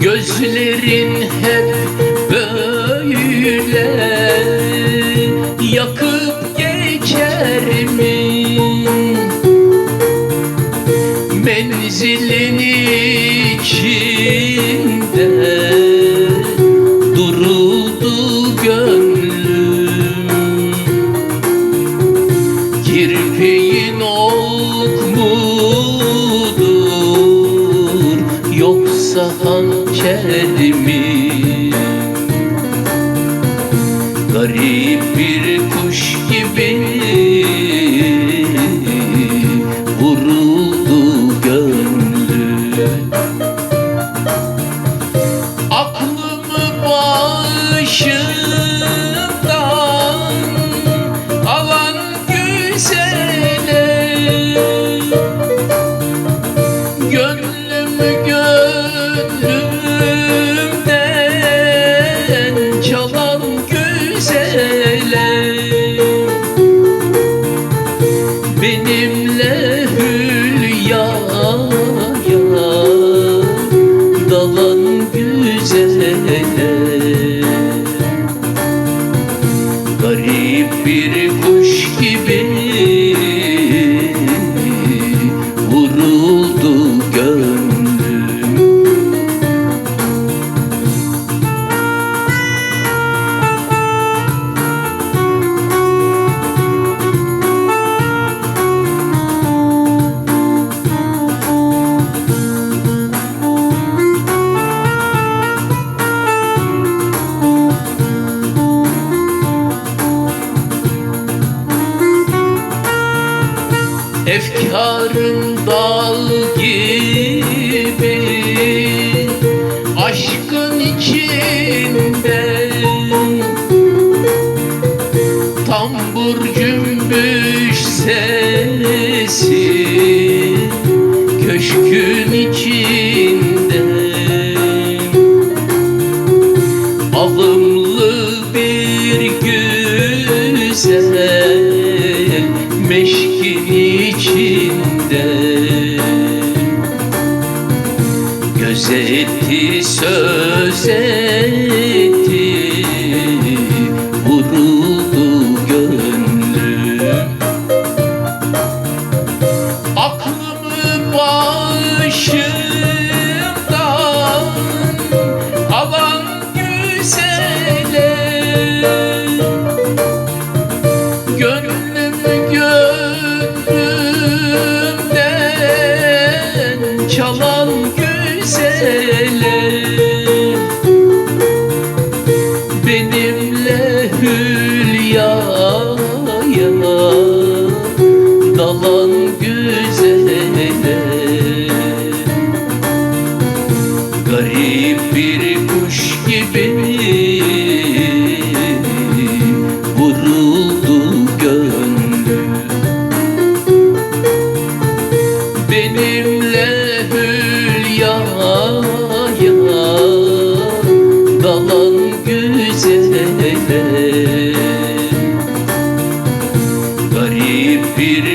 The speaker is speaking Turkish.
Gözlerin hep böyle yakıp geçer mi? Menzilin yoksa hançer mi? Garip bir kuş gibi Efkarım dal gibi Aşkın içinde. Tambur cümbüş sesi içinde Göz etti söz etti Vuruldu gönlüm. Aklımı başımdan güzele. Benimle hülyaya dalan güzele. Garip bir kuş gibi vuruldu gönlüm. Benimle güzelim Garip bir